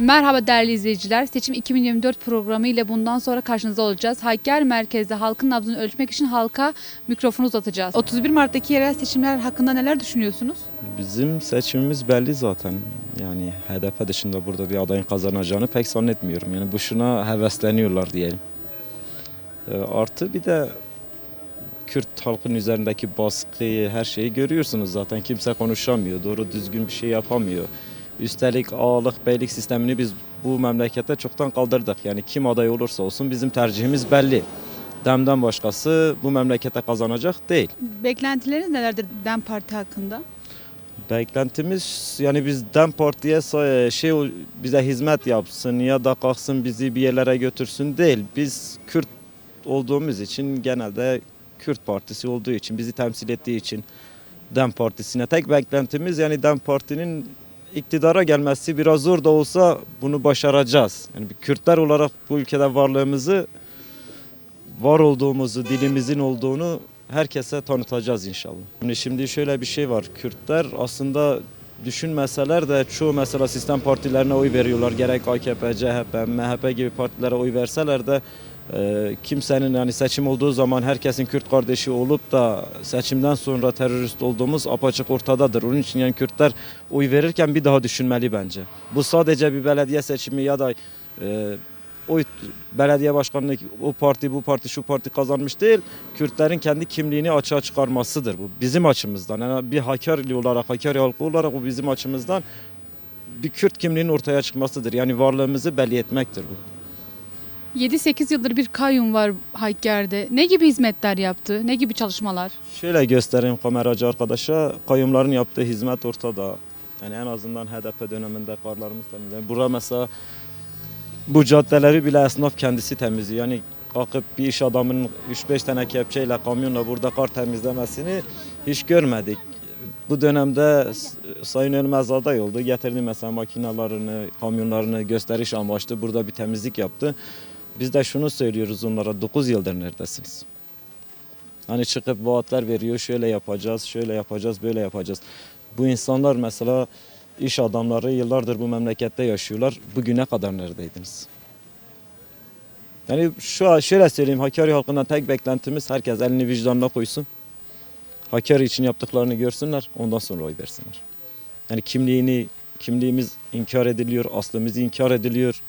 Merhaba değerli izleyiciler. Seçim 2024 programı ile bundan sonra karşınızda olacağız. Hakkari merkezde halkın nabzını ölçmek için halka mikrofonu uzatacağız. 31 Mart'taki yerel seçimler hakkında neler düşünüyorsunuz? Bizim seçimimiz belli zaten. Yani HDP dışında burada bir adayın kazanacağını pek zannetmiyorum. Yani boşuna hevesleniyorlar diyelim. Ee, Artı bir de Kürt halkın üzerindeki baskıyı, her şeyi görüyorsunuz zaten. Kimse konuşamıyor, doğru düzgün bir şey yapamıyor. Üstelik ağalık, beylik sistemini biz bu memlekette çoktan kaldırdık. Yani kim aday olursa olsun bizim tercihimiz belli. Demden başkası bu memlekete kazanacak değil. Beklentileriniz nelerdir DEM Parti hakkında? Beklentimiz yani biz DEM Parti'ye say- şey bize hizmet yapsın ya da kalksın bizi bir yerlere götürsün değil. Biz Kürt olduğumuz için genelde Kürt Partisi olduğu için bizi temsil ettiği için DEM Partisi'ne tek beklentimiz yani DEM Parti'nin iktidara gelmesi biraz zor da olsa bunu başaracağız. Yani Kürtler olarak bu ülkede varlığımızı var olduğumuzu, dilimizin olduğunu herkese tanıtacağız inşallah. Şimdi, şimdi şöyle bir şey var. Kürtler aslında düşünmeseler de çoğu mesela sistem partilerine oy veriyorlar. Gerek AKP, CHP, MHP gibi partilere oy verseler de e, kimsenin yani seçim olduğu zaman herkesin Kürt kardeşi olup da seçimden sonra terörist olduğumuz apaçık ortadadır. Onun için yani Kürtler oy verirken bir daha düşünmeli bence. Bu sadece bir belediye seçimi ya da e, oy belediye başkanlığı o parti bu parti şu parti kazanmış değil. Kürtlerin kendi kimliğini açığa çıkarmasıdır bu. Bizim açımızdan. Yani bir Hakkari olarak, Hakkari halkı olarak bu bizim açımızdan bir Kürt kimliğinin ortaya çıkmasıdır. Yani varlığımızı belli etmektir bu. 7-8 yıldır bir kayyum var Hakkari'de. Ne gibi hizmetler yaptı? Ne gibi çalışmalar? Şöyle göstereyim kameracı arkadaşa. Kayyumların yaptığı hizmet ortada. Yani en azından HDP döneminde karlarımız temizledi. Burada mesela bu caddeleri bile esnaf kendisi temizliyor. Yani kalkıp bir iş adamının 3-5 tane kepçeyle, kamyonla burada kar temizlemesini hiç görmedik. Bu dönemde Sayın Ölmez aday oldu. Getirdi mesela makinalarını, kamyonlarını gösteriş amaçlı burada bir temizlik yaptı. Biz de şunu söylüyoruz onlara 9 yıldır neredesiniz? Hani çıkıp vaatler veriyor, şöyle yapacağız, şöyle yapacağız, böyle yapacağız. Bu insanlar mesela iş adamları yıllardır bu memlekette yaşıyorlar. Bugüne kadar neredeydiniz? Yani şu şöyle söyleyeyim, Hakkari halkından tek beklentimiz herkes elini vicdanına koysun. Hakkari için yaptıklarını görsünler, ondan sonra oy versinler. Yani kimliğini, kimliğimiz inkar ediliyor, aslımız inkar ediliyor.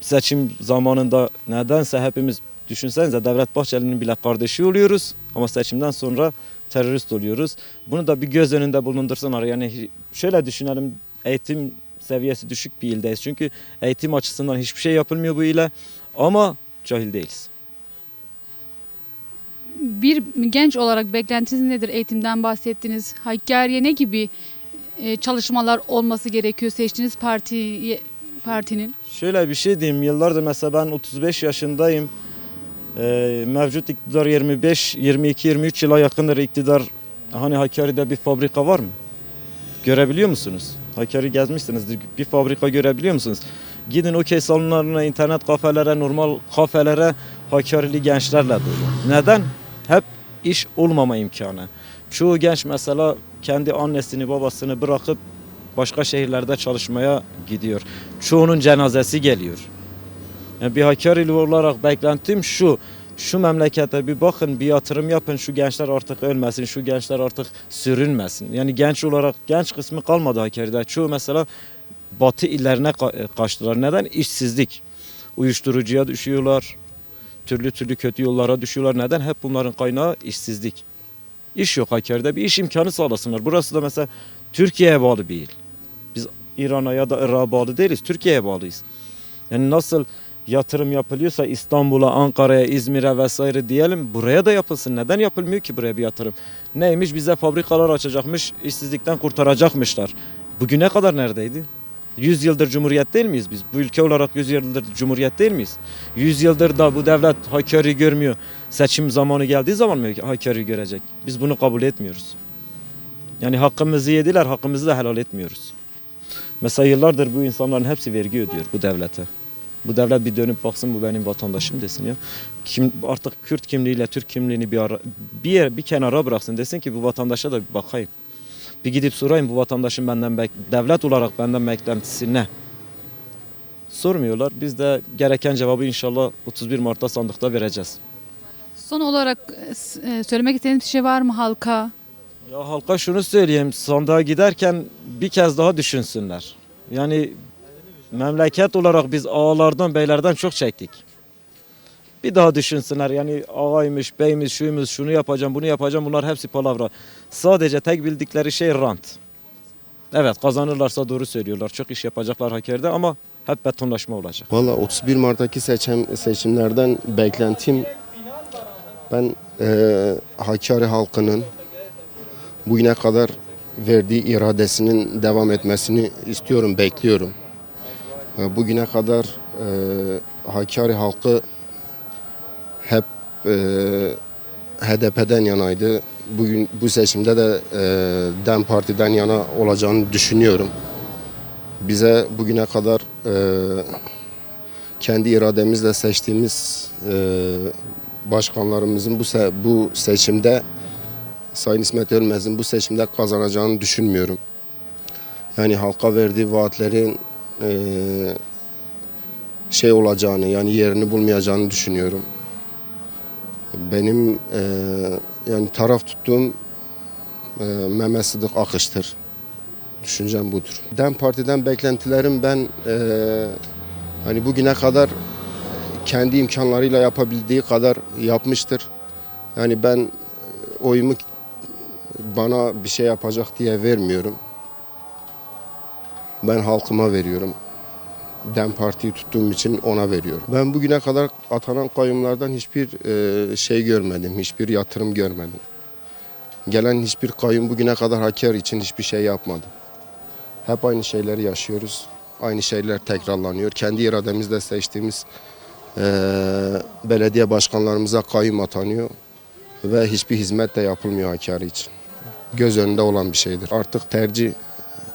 Seçim zamanında nedense hepimiz düşünsenize Devlet Bahçeli'nin bile kardeşi oluyoruz ama seçimden sonra terörist oluyoruz. Bunu da bir göz önünde bulundursunlar. Yani şöyle düşünelim eğitim seviyesi düşük bir ildeyiz. Çünkü eğitim açısından hiçbir şey yapılmıyor bu ile ama cahil değiliz. Bir genç olarak beklentiniz nedir? Eğitimden bahsettiniz. Hakkari'ye ne gibi e, çalışmalar olması gerekiyor seçtiğiniz parti partinin? Şöyle bir şey diyeyim. Yıllardır mesela ben 35 yaşındayım. Ee, mevcut iktidar 25, 22, 23 yıla yakındır iktidar. Hani Hakkari'de bir fabrika var mı? Görebiliyor musunuz? Hakkari gezmişsiniz. Bir fabrika görebiliyor musunuz? Gidin okey salonlarına, internet kafelere, normal kafelere Hakkari'li gençlerle dolu. Neden? Hep iş olmama imkanı. Çoğu genç mesela kendi annesini, babasını bırakıp başka şehirlerde çalışmaya gidiyor. Çoğunun cenazesi geliyor. Yani bir Hakkari'li olarak beklentim şu. Şu memlekete bir bakın, bir yatırım yapın. Şu gençler artık ölmesin, şu gençler artık sürünmesin. Yani genç olarak genç kısmı kalmadı Hakkari'de. Çoğu mesela batı illerine ka- kaçtılar. Neden? İşsizlik. Uyuşturucuya düşüyorlar. Türlü türlü kötü yollara düşüyorlar. Neden? Hep bunların kaynağı işsizlik. İş yok Hakkari'de. Bir iş imkanı sağlasınlar. Burası da mesela Türkiye'ye bağlı bir il. Biz İran'a ya da Irak'a bağlı değiliz. Türkiye'ye bağlıyız. Yani nasıl yatırım yapılıyorsa İstanbul'a, Ankara'ya, İzmir'e vesaire diyelim buraya da yapılsın. Neden yapılmıyor ki buraya bir yatırım? Neymiş bize fabrikalar açacakmış, işsizlikten kurtaracakmışlar. Bugüne kadar neredeydi? 100 yıldır cumhuriyet değil miyiz biz? Bu ülke olarak 100 yıldır cumhuriyet değil miyiz? 100 yıldır da bu devlet Hakkari görmüyor. Seçim zamanı geldiği zaman mı Hakkari görecek? Biz bunu kabul etmiyoruz. Yani hakkımızı yediler, hakkımızı da helal etmiyoruz. Mesela yıllardır bu insanların hepsi vergi ödüyor bu devlete. Bu devlet bir dönüp baksın bu benim vatandaşım desin ya. Kim artık Kürt kimliğiyle Türk kimliğini bir ara, bir yer bir kenara bıraksın desin ki bu vatandaşa da bir bakayım. Bir gidip sorayım bu vatandaşın benden devlet olarak benden beklentisi ne? sormuyorlar. Biz de gereken cevabı inşallah 31 Mart'ta sandıkta vereceğiz. Son olarak e, e, söylemek istediğiniz bir şey var mı halka? Ya halka şunu söyleyeyim, sandığa giderken bir kez daha düşünsünler. Yani memleket olarak biz ağalardan, beylerden çok çektik. Bir daha düşünsünler yani ağaymış, beymiş, şuymuş, şunu yapacağım, bunu yapacağım bunlar hepsi palavra. Sadece tek bildikleri şey rant. Evet kazanırlarsa doğru söylüyorlar. Çok iş yapacaklar Hakkari'de ama hep betonlaşma olacak. Valla 31 Mart'taki seçim, seçimlerden beklentim ben e, Hakkari halkının bugüne kadar verdiği iradesinin devam etmesini istiyorum, bekliyorum. Bugüne kadar e, Hakkari halkı hep e, HDP'den yanaydı. Bugün bu seçimde de e, DEM Parti'den yana olacağını düşünüyorum. Bize bugüne kadar e, kendi irademizle seçtiğimiz e, başkanlarımızın bu se- bu seçimde Sayın İsmet Ölmez'in bu seçimde kazanacağını düşünmüyorum. Yani halka verdiği vaatlerin e, şey olacağını yani yerini bulmayacağını düşünüyorum. Benim e, yani taraf tuttuğum e, Mehmet Sıdık Akış'tır. Düşüncem budur. DEM Parti'den beklentilerim ben e, hani bugüne kadar kendi imkanlarıyla yapabildiği kadar yapmıştır. Yani ben oyumu bana bir şey yapacak diye vermiyorum. Ben halkıma veriyorum. DEM Parti'yi tuttuğum için ona veriyorum. Ben bugüne kadar atanan kayyumlardan hiçbir e, şey görmedim, hiçbir yatırım görmedim. Gelen hiçbir kayyum bugüne kadar Hakkari için hiçbir şey yapmadı. Hep aynı şeyleri yaşıyoruz. Aynı şeyler tekrarlanıyor. Kendi irademizle seçtiğimiz eee, belediye başkanlarımıza kayyum atanıyor ve hiçbir hizmet de yapılmıyor Hakkari için. Göz önünde olan bir şeydir. Artık tercih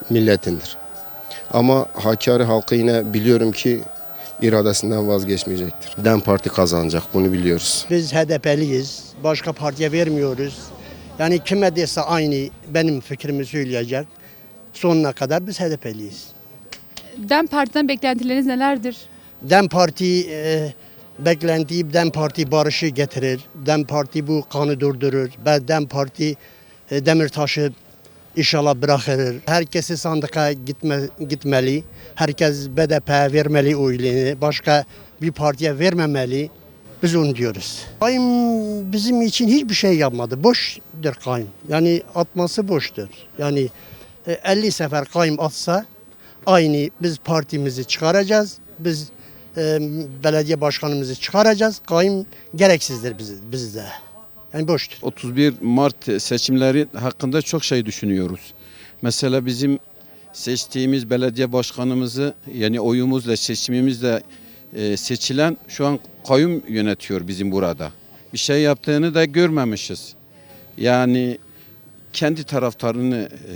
milletindir. Ama Hakkari halkı yine biliyorum ki iradesinden vazgeçmeyecektir. DEM Parti kazanacak bunu biliyoruz. Biz HDP'liyiz. Başka partiye vermiyoruz. Yani kime dese aynı benim fikrimi söyleyecek. Sonuna kadar biz HDP'liyiz. DEM Parti'den beklentileriniz nelerdir? DEM Parti e, beklentiyi DEM Parti barışı getirir. DEM Parti bu kanı durdurur. Ve DEM Parti Demirtaş'ı inşallah bırakır. Herkesi sandıka gitme, gitmeli. Herkes BDP vermeli oyunu. Başka bir partiye vermemeli. Biz onu diyoruz. Kayım bizim için hiçbir şey yapmadı. Boştur kayım. Yani atması boştur. Yani e, 50 sefer kayım atsa aynı biz partimizi çıkaracağız. Biz e, belediye başkanımızı çıkaracağız. Kayım gereksizdir biz, bizde. Yani boştur. 31 Mart seçimleri hakkında çok şey düşünüyoruz. Mesela bizim seçtiğimiz belediye başkanımızı yani oyumuzla seçimimizle e, seçilen şu an kayyum yönetiyor bizim burada. Bir şey yaptığını da görmemişiz. Yani kendi taraftarını e,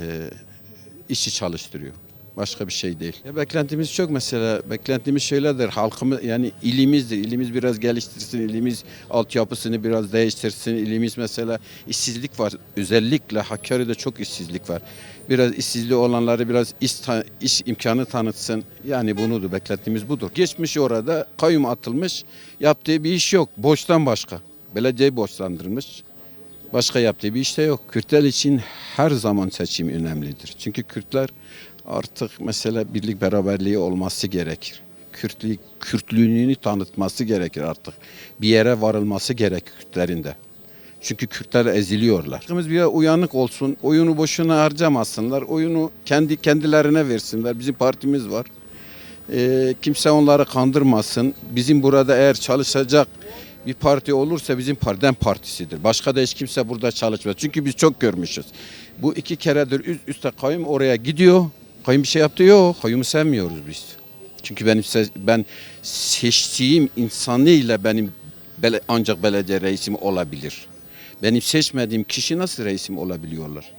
işi çalıştırıyor. Başka bir şey değil. Ya beklentimiz çok mesela. Beklentimiz şöyledir. Halkımız yani ilimizdir. İlimiz biraz geliştirsin. ilimiz altyapısını biraz değiştirsin. İlimiz mesela işsizlik var. Özellikle Hakkari'de çok işsizlik var. Biraz işsizliği olanları biraz iş, iş imkanı tanıtsın. Yani bunudur. Beklentimiz budur. Geçmiş orada kayyum atılmış. Yaptığı bir iş yok. Borçtan başka. Belediye borçlandırmış. Başka yaptığı bir işte yok. Kürtler için her zaman seçim önemlidir. Çünkü Kürtler artık mesela birlik beraberliği olması gerekir. Kürtlük, Kürtlüğünü tanıtması gerekir artık. Bir yere varılması gerekir Kürtlerin de. Çünkü Kürtler eziliyorlar. Halkımız bir uyanık olsun. Oyunu boşuna harcamasınlar. Oyunu kendi kendilerine versinler. Bizim partimiz var. Ee, kimse onları kandırmasın. Bizim burada eğer çalışacak bir parti olursa bizim partiden partisidir. Başka da hiç kimse burada çalışmaz. Çünkü biz çok görmüşüz. Bu iki keredir üst üste kayyum oraya gidiyor. Kayyum bir şey yaptı yok. Kayyumu sevmiyoruz biz. Çünkü benim ben seçtiğim insanıyla benim ancak belediye reisim olabilir. Benim seçmediğim kişi nasıl reisim olabiliyorlar?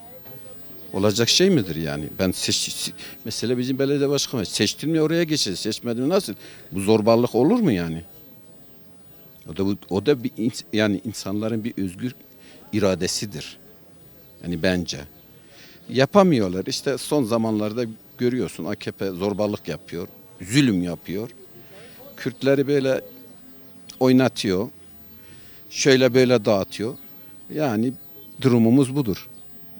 Olacak şey midir yani? Ben seç, mesela bizim belediye başkanı seçtin mi oraya geçeceğiz. Seçmedin mi nasıl? Bu zorbalık olur mu yani? O da bu, o da bir yani insanların bir özgür iradesidir. Yani bence. Yapamıyorlar. İşte son zamanlarda görüyorsun AKP zorbalık yapıyor, zulüm yapıyor. Kürtleri böyle oynatıyor. Şöyle böyle dağıtıyor. Yani durumumuz budur.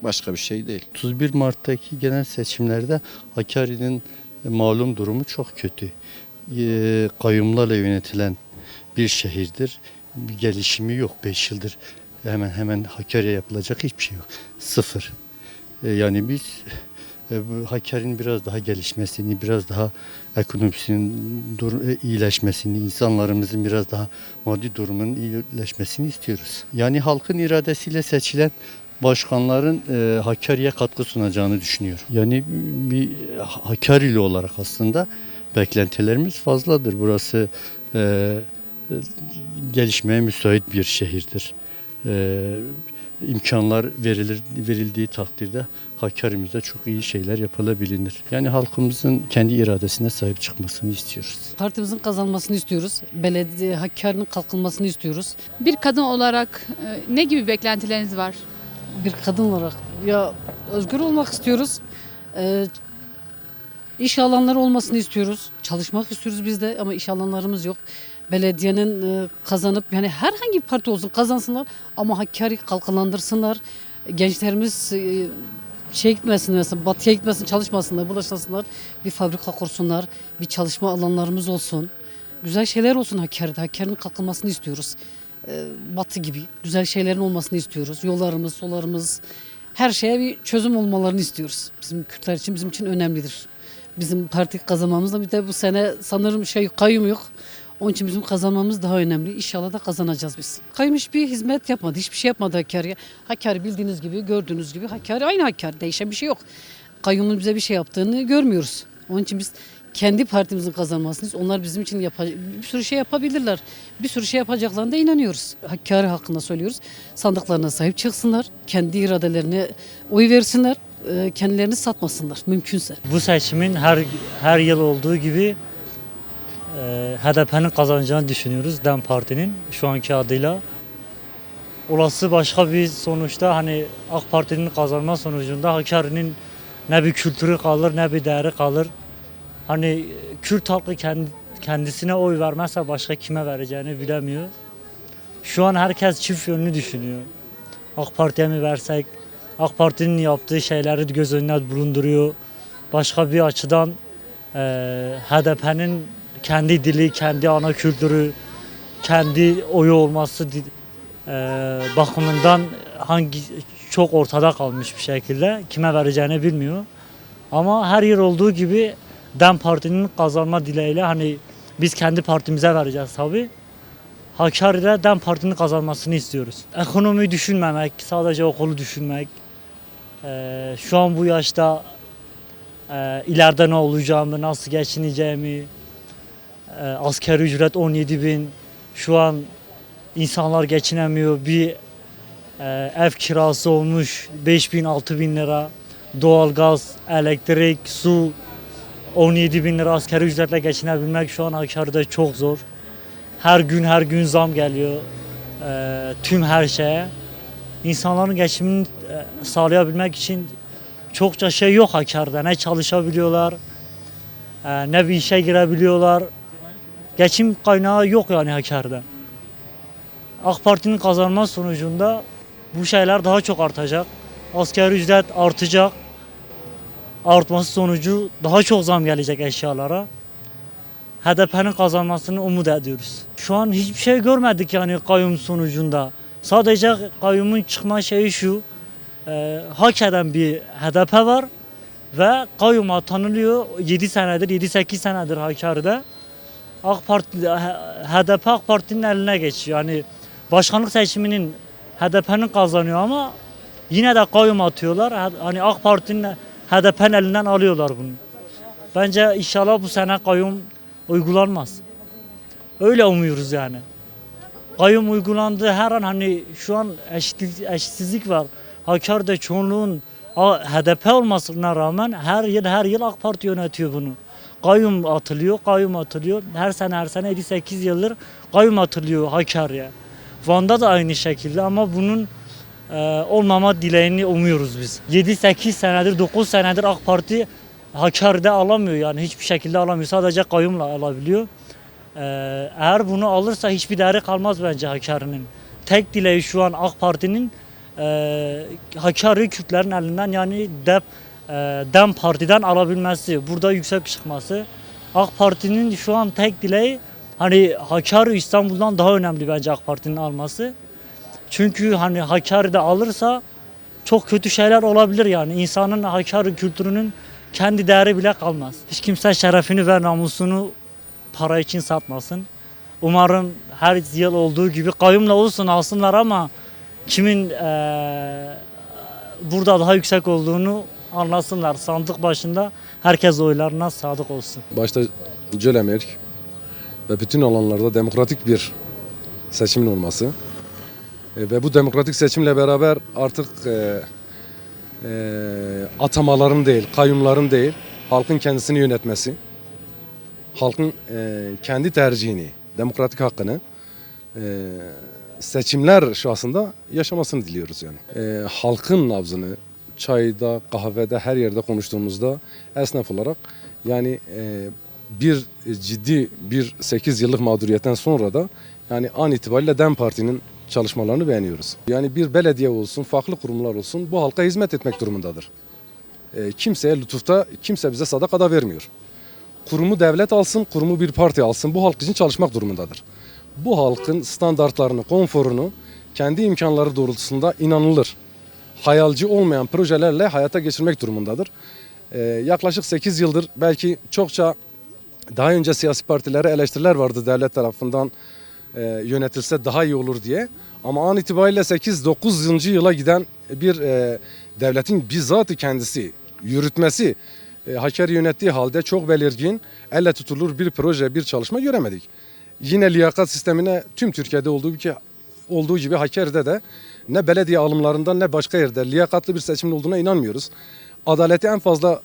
Başka bir şey değil. 31 Mart'taki genel seçimlerde Hakkari'nin malum durumu çok kötü. Ee, Kayyumlarla yönetilen bir şehirdir. Bir gelişimi yok 5 yıldır. Hemen hemen Hakkari'ye yapılacak hiçbir şey yok. Sıfır. Ee, Yani biz e, Hakkari'nin biraz daha gelişmesini, biraz daha ekonomisinin e, iyileşmesini, insanlarımızın biraz daha maddi durumunun iyileşmesini istiyoruz. Yani halkın iradesiyle seçilen başkanların e, Hakkari'ye katkı sunacağını düşünüyorum. Yani bir Hakkari'li olarak aslında beklentilerimiz fazladır. Burası e, e, gelişmeye müsait bir şehirdir. E, imkanlar verilir verildiği takdirde Hakkari'mizde çok iyi şeyler yapılabilir. Yani halkımızın kendi iradesine sahip çıkmasını istiyoruz. Partimizin kazanmasını istiyoruz. Belediye Hakkari'nin kalkınmasını istiyoruz. Bir kadın olarak e, ne gibi beklentileriniz var? Bir kadın olarak ya özgür olmak istiyoruz. Ee, iş alanları olmasını istiyoruz. Çalışmak istiyoruz biz de ama iş alanlarımız yok. Belediyenin e, kazanıp yani herhangi bir parti olsun kazansınlar ama Hakkari kalkınlandırsınlar. Gençlerimiz e, şey gitmesin mesela batıya gitmesin çalışmasınlar bulaşmasınlar. Bir fabrika kursunlar bir çalışma alanlarımız olsun. Güzel şeyler olsun Hakkari'de. Hakkari'nin kalkınmasını istiyoruz. Ee, batı gibi güzel şeylerin olmasını istiyoruz. Yollarımız solarımız her şeye bir çözüm olmalarını istiyoruz. Bizim Kürtler için bizim için önemlidir. Bizim parti kazanmamız da bir de bu sene sanırım şey kayyum yok onun için bizim kazanmamız daha önemli. İnşallah da kazanacağız biz. Kayyum hiçbir hizmet yapmadı. Hiçbir şey yapmadı Hakkari'ye. Hakkari bildiğiniz gibi, gördüğünüz gibi Hakkari aynı Hakkari. Değişen bir şey yok. Kayyumun bize bir şey yaptığını görmüyoruz. Onun için biz kendi partimizin kazanmasını. Onlar bizim için bir sürü şey yapabilirler. Bir sürü şey yapacaklarına da inanıyoruz. Hakkari hakkında söylüyoruz. Sandıklarına sahip çıksınlar. Kendi iradelerine oy versinler. Kendilerini satmasınlar mümkünse. Bu seçimin her her yıl olduğu gibi e, HDP'nin kazanacağını düşünüyoruz DEM Parti'nin şu anki adıyla. Olası başka bir sonuçta hani AK Parti'nin kazanma sonucunda Hakkari'nin ne bir kültürü kalır ne bir değeri kalır. Hani Kürt halkı kendi, kendisine oy vermezse başka kime vereceğini bilemiyor. Şu an herkes çift yönlü düşünüyor. AK Parti'ye mi versek? AK Parti'nin yaptığı şeyleri göz önüne bulunduruyor başka bir açıdan e, HDP'nin kendi dili, kendi ana kültürü, kendi oyu olması e, bakımından hangi çok ortada kalmış bir şekilde kime vereceğini bilmiyor. Ama her yıl olduğu gibi DEM Parti'nin kazanma dileğiyle hani biz kendi partimize vereceğiz tabi. Hakkari'de DEM Parti'nin kazanmasını istiyoruz. Ekonomiyi düşünmemek, sadece okulu düşünmek. E, şu an bu yaşta e, ileride ne olacağımı, nasıl geçineceğimi, e, asgari ücret 17 bin, şu an insanlar geçinemiyor, bir e, ev kirası olmuş 5 bin, 6 bin lira, doğalgaz, elektrik, su 17 bin lira asgari ücretle geçinebilmek şu an Hakkari'de çok zor. Her gün her gün zam geliyor e, tüm her şeye. İnsanların geçimini e, sağlayabilmek için çokça şey yok Hakkari'de. Ne çalışabiliyorlar, e, ne bir işe girebiliyorlar. Geçim kaynağı yok yani Hakkari'de. AK Parti'nin kazanma sonucunda bu şeyler daha çok artacak. Asgari ücret artacak. Artması sonucu daha çok zam gelecek eşyalara. HDP'nin kazanmasını umut ediyoruz. Şu an hiçbir şey görmedik yani kayyum sonucunda. Sadece kayyumun çıkma şeyi şu e, hak eden bir HDP var ve kayyum atanılıyor 7 senedir 7-8 senedir Hakkari'de. AK Parti HDP AK Parti'nin eline geçiyor. Yani başkanlık seçiminin HDP'nin kazanıyor ama yine de kayyum atıyorlar. Hani AK Parti'nin HDP'nin elinden alıyorlar bunu. Bence inşallah bu sene kayyum uygulanmaz. Öyle umuyoruz yani. Kayyum uygulandığı her an hani şu an eşitlik, eşitsizlik var. Hakkari'de çoğunluğun HDP olmasına rağmen her yıl her yıl AK Parti yönetiyor bunu. Kayyum atılıyor, kayyum atılıyor. Her sene her sene 7-8 yıldır kayyum atılıyor Hakkari'ye. Van'da da aynı şekilde ama bunun e, olmama dileğini umuyoruz biz. 7-8 senedir, 9 senedir AK Parti Hakkari'de alamıyor yani hiçbir şekilde alamıyor. Sadece kayyumla alabiliyor. Ee, eğer bunu alırsa hiçbir değeri kalmaz bence Hakkari'nin. Tek dileği şu an AK Parti'nin e, Hakkari Kürtlerin elinden yani DEP, e, DEM Parti'den alabilmesi, burada yüksek çıkması. AK Parti'nin şu an tek dileği hani Hakkari İstanbul'dan daha önemli bence AK Parti'nin alması. Çünkü hani Hakkari'de alırsa çok kötü şeyler olabilir yani. İnsanın Hakkari kültürünün kendi değeri bile kalmaz. Hiç kimse şerefini ve namusunu para için satmasın. Umarım her yıl olduğu gibi kayyumla olsun alsınlar ama kimin eee, burada daha yüksek olduğunu anlasınlar. Sandık başında herkes oylarına sadık olsun. başta Cölemerk ve bütün alanlarda demokratik bir seçimin olması E, ve bu demokratik seçimle beraber artık e, e, atamaların değil, kayyumların değil, halkın kendisini yönetmesi, halkın e, kendi tercihini, demokratik hakkını e, seçimler şahsında yaşamasını diliyoruz yani. E, halkın nabzını çayda, kahvede, her yerde konuştuğumuzda esnaf olarak yani e, bir ciddi bir 8 yıllık mağduriyetten sonra da yani an itibariyle DEM Parti'nin çalışmalarını beğeniyoruz. Yani bir belediye olsun, farklı kurumlar olsun bu halka hizmet etmek durumundadır. E, kimseye lütufta, kimse bize sadakada vermiyor. Kurumu devlet alsın, kurumu bir parti alsın bu halk için çalışmak durumundadır. Bu halkın standartlarını, konforunu kendi imkanları doğrultusunda inanılır hayalci olmayan projelerle hayata geçirmek durumundadır. Ee, yaklaşık 8 yıldır belki çokça daha önce siyasi partilere eleştiriler vardı devlet tarafından e, yönetilse daha iyi olur diye. Ama an itibariyle 8-9. yıla giden bir e, devletin bizzatı kendisi yürütmesi e, Hakkari yönettiği halde çok belirgin, elle tutulur bir proje, bir çalışma göremedik. Yine liyakat sistemine tüm Türkiye'de olduğu gibi, olduğu gibi Hakkari'de de ne belediye alımlarından ne başka yerde liyakatlı bir seçimin olduğuna inanmıyoruz. Adaleti en fazla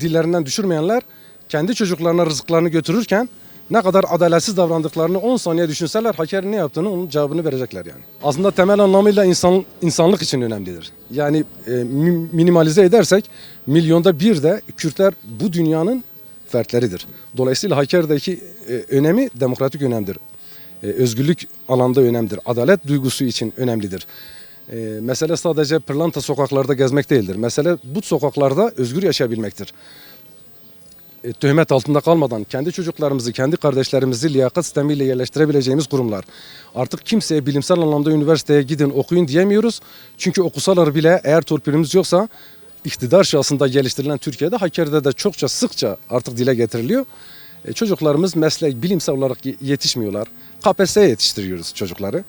dillerinden düşürmeyenler kendi çocuklarına rızıklarını götürürken ne kadar adaletsiz davrandıklarını 10 saniye düşünseler Hakkari ne yaptığını onun cevabını verecekler yani. Aslında temel anlamıyla insan, insanlık için önemlidir. Yani e, mi- minimalize edersek milyonda bir de Kürtler bu dünyanın fertleridir. Dolayısıyla Hakkari'deki e, önemi demokratik önemdir. E, özgürlük alanda önemlidir. Adalet duygusu için önemlidir. E, mesele sadece pırlanta sokaklarda gezmek değildir. Mesele bu sokaklarda özgür yaşayabilmektir. E, töhmet altında kalmadan kendi çocuklarımızı, kendi kardeşlerimizi liyakat sistemiyle yerleştirebileceğimiz kurumlar. Artık kimseye bilimsel anlamda üniversiteye gidin okuyun diyemiyoruz. Çünkü okusalar bile eğer torpilimiz yoksa iktidar şahsında geliştirilen Türkiye'de Hakkari'de de çokça sıkça artık dile getiriliyor. E, çocuklarımız meslek bilimsel olarak ye- yetişmiyorlar. KPSS'ye yetiştiriyoruz çocukları.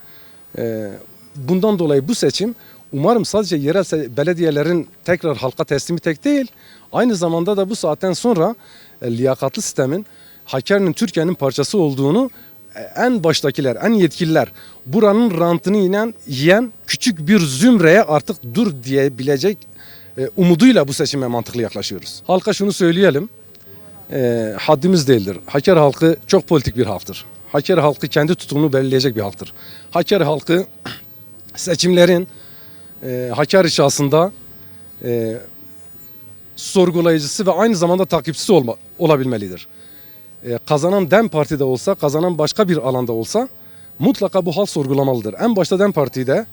E, bundan dolayı bu seçim umarım sadece yerel belediyelerin tekrar halka teslimi tek değil, aynı zamanda da bu saatten sonra e, liyakatlı sistemin Hakkari'nin Türkiye'nin parçası olduğunu e, en baştakiler, en yetkililer buranın rantını inen, yiyen küçük bir zümreye artık dur diyebilecek e, umuduyla bu seçime mantıklı yaklaşıyoruz. Halka şunu söyleyelim, e, haddimiz değildir. Hakkari halkı çok politik bir halktır. Hakkari halkı kendi tutumunu belirleyecek bir halktır. Hakkari halkı seçimlerin e, Hakkari şahsında e, sorgulayıcısı ve aynı zamanda takipçisi olma, olabilmelidir. E, kazanan DEM Parti'de olsa, kazanan başka bir alanda olsa mutlaka bu halk sorgulamalıdır. En başta DEM Parti'de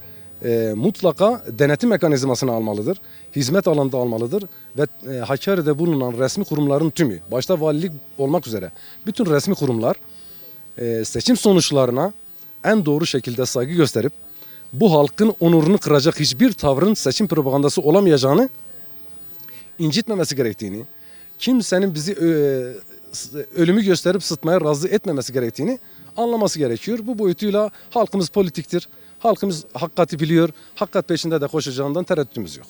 e, mutlaka denetim mekanizmasını almalıdır. Hizmet alanında almalıdır ve e, Hakkari'de bulunan resmi kurumların tümü, başta valilik olmak üzere bütün resmi kurumlar e, seçim sonuçlarına en doğru şekilde saygı gösterip bu halkın onurunu kıracak hiçbir tavrın seçim propagandası olamayacağını incitmemesi gerektiğini, kimsenin bizi e, ölümü gösterip sıtmaya razı etmemesi gerektiğini anlaması gerekiyor. Bu boyutuyla halkımız politiktir. Halkımız hakikati biliyor. Hakikat peşinde de koşacağından tereddütümüz yok.